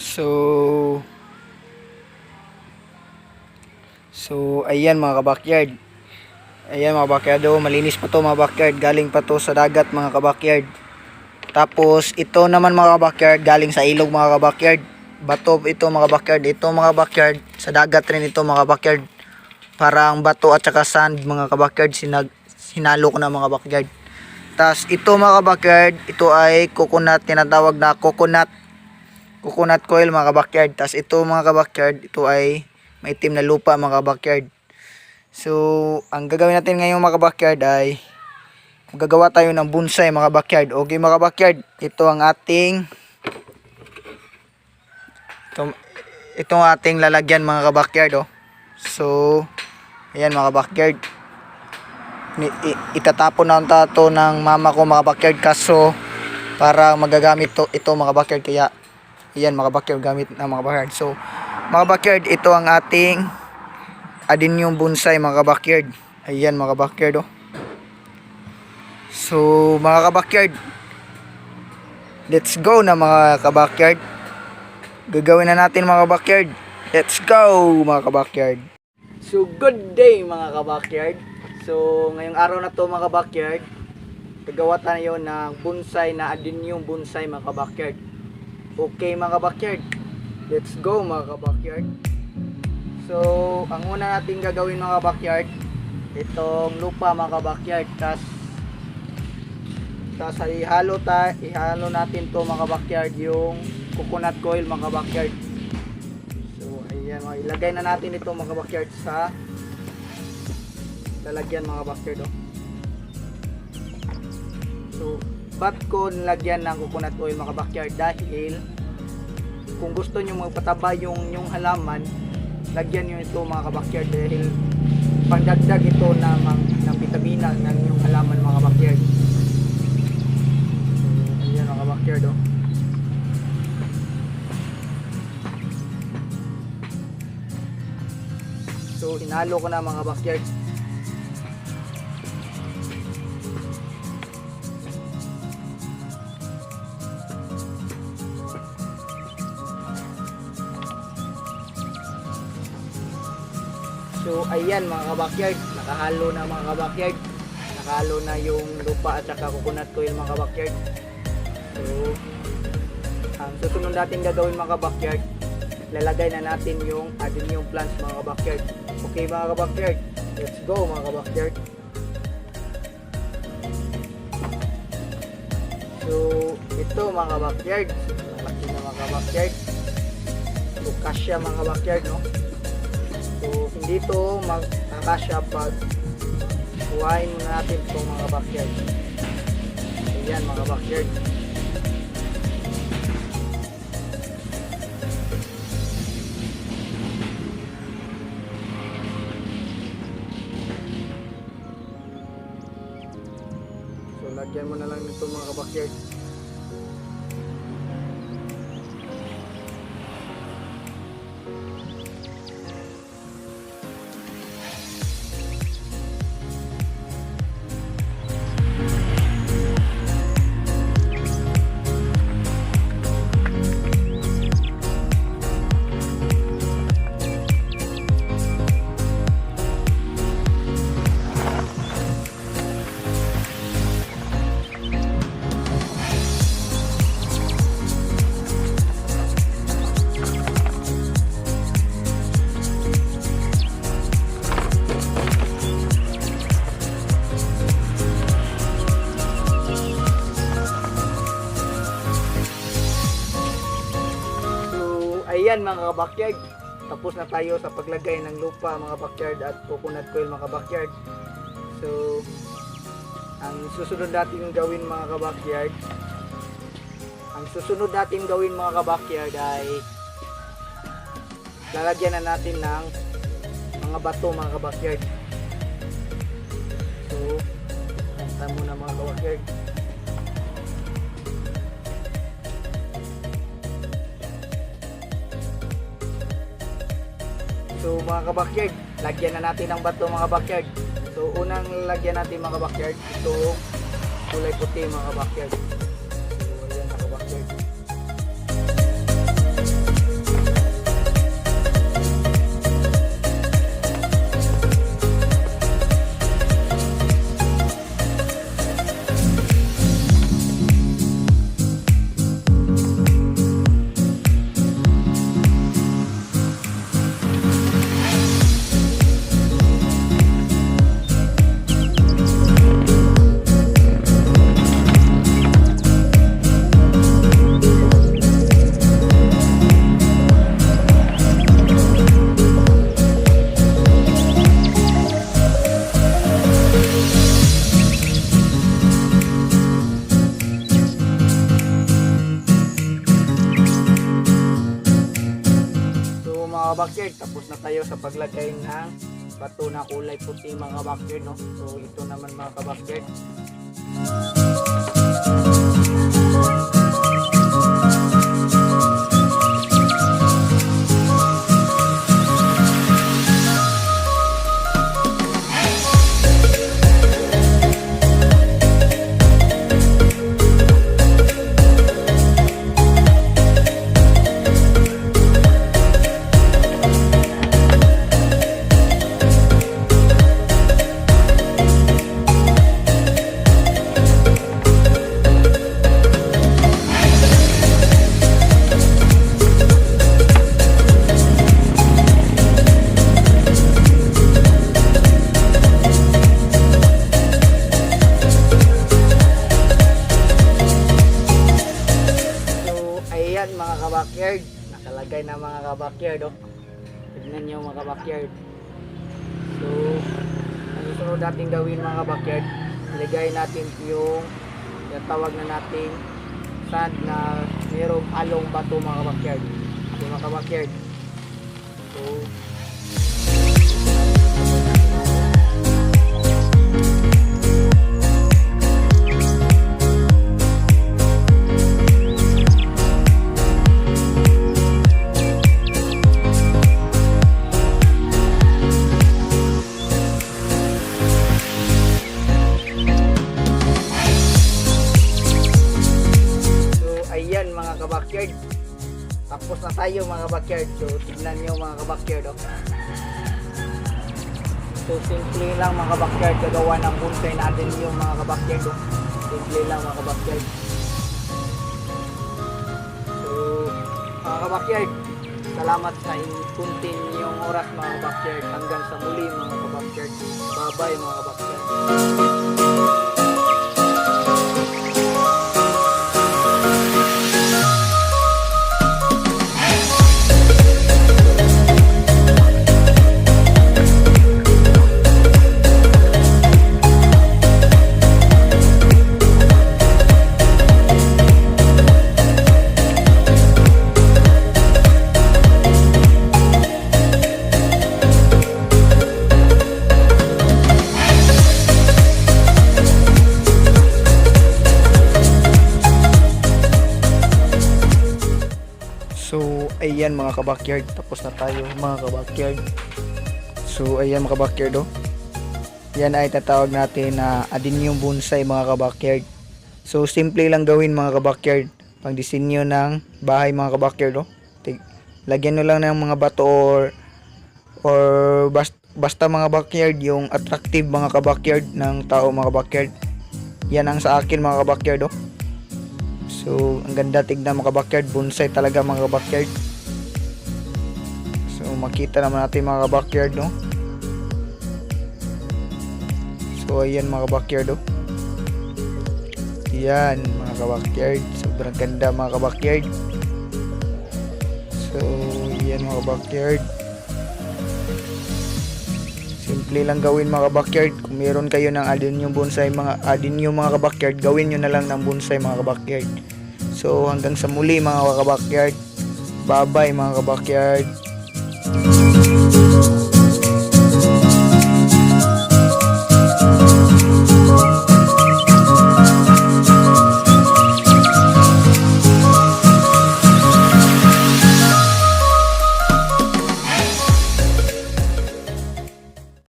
So So ayan mga kabakyard. Ayan mga backyard oh, malinis pa to mga backyard. Galing pa to sa dagat mga kabakyard. Tapos ito naman mga kabakyard galing sa ilog mga kabakyard. Bato ito mga backyard. Ito mga backyard sa dagat rin ito mga backyard. Parang bato at saka sand mga kabakyard sinag sinalo ko na mga backyard. Tapos ito mga kabakyard, ito ay coconut, tinatawag na coconut coconut coil mga kabakyard. Tapos ito mga kabakyard, ito ay maitim na lupa mga kabakyard. So, ang gagawin natin ngayon mga kabakyard ay gagawa tayo ng bonsai mga kabakyard. Okay mga kabakyard, ito ang ating ito, ito ang ating lalagyan mga kabakyard oh. So, ayan mga kabakyard. Itatapon na tato ng mama ko mga backyard kaso para magagamit to ito mga backyard kaya yan mga backyard gamit ng mga backyard. So mga backyard ito ang ating adin yung bonsai mga backyard. Ayan mga backyard oh. So mga kabakyard let's go na mga kabakyard gagawin na natin mga kabakyard let's go mga kabakyard So, good day mga kabakyard. So, ngayong araw na to mga kabakyard, gagawa tayo ng bonsai na adenium bonsai mga kabakyard. Okay mga kabakyard, let's go mga kabakyard. So, ang una natin gagawin mga kabakyard, itong lupa mga kabakyard. Tas, tas ihalo, ta, ihalo natin to mga kabakyard yung coconut coil mga kabakyard. So, ayan, mga ilagay na natin ito mga backyard sa lalagyan mga backyard oh. So, ba't ko nilagyan ng coconut oil mga backyard dahil kung gusto nyo magpataba yung yung halaman, lagyan nyo ito mga kabakyard dahil pandagdag ito ng, ng vitamina ng yung halaman mga backyard. So, ayan mga backyard oh. So, hinalo ko na mga backyard. So, ayan mga kabakyard. Nakahalo na mga kabakyard. Nakahalo na yung lupa at saka coconut coil mga kabakyard. So, ang susunod natin gagawin mga kabakyard, lalagay na natin yung adenium plants mga kabakyard. Okay mga kabakyard, let's go mga kabakyard. So, ito mga kabakyard, laki na mga kabakyard. So, kasya mga kabakyard, no? So, hindi to magkakasya pag buhayin muna natin itong mga kabakyard. Ayan mga kabakyard. So, lagyan mo na lang nito mga kabakyard. Mga kabakyard. Tapos na tayo sa paglagay ng lupa mga backyard at coconut coil mga backyard. So, ang susunod natin gawin mga kabakyard, ang susunod natin gawin mga kabakyard ay lalagyan na natin ng mga bato mga kabakyard. So, kanta muna mga kabakyard. So mga kabakyard, lagyan na natin ng bato mga kabakyard. So unang lagyan natin mga kabakyard, ito kulay puti mga kabakyard. Backyard, tapos na tayo sa paglagay ng bato na kulay puti mga backyard, no? So, ito naman mga kabakyard. Nakalagay na mga kabakyard, oh. Tignan nyo mga kabakyard. So, ang susunod natin gawin mga kabakyard, ilagay natin yung tawag na natin sand na mayroong halong bato mga kabakyard. So, mga kabakyard. So, Tapos na tayo mga kabakyard. So, tignan nyo mga kabakyard. Oh. So, simple lang mga kabakyard. Gagawa ng bonsai natin yung mga kabakyard. Oh. Simple lang mga kabakyard. So, mga kabakyard. Salamat sa yung oras mga kabakyard. Hanggang sa muli mga kabakyard. Bye-bye mga kabakyard. Ayan mga kabakyard. Tapos na tayo mga kabakyard. So, ayan mga kabakyard oh. Yan ay tatawag natin na adenium bonsai mga kabakyard. So, simple lang gawin mga kabakyard. Pang disenyo ng bahay mga kabakyard oh. Lagyan nyo lang ng mga bato or or bas- basta mga backyard yung attractive mga kabakyard ng tao mga kabakyard. Yan ang sa akin mga kabakyard oh. So, ang ganda tignan mga backyard. Bonsai talaga mga backyard. Makita naman natin mga backyard, no? So, ayan mga backyard, oh. Yan, mga backyard. Sobrang ganda mga backyard. So, yan mga backyard. Simple lang gawin mga backyard. Kung meron kayo ng adin yung bonsai, mga adin yung mga backyard, gawin nyo na lang ng bonsai mga backyard. So hanggang sa muli mga kabakyard. Bye bye mga kabakyard.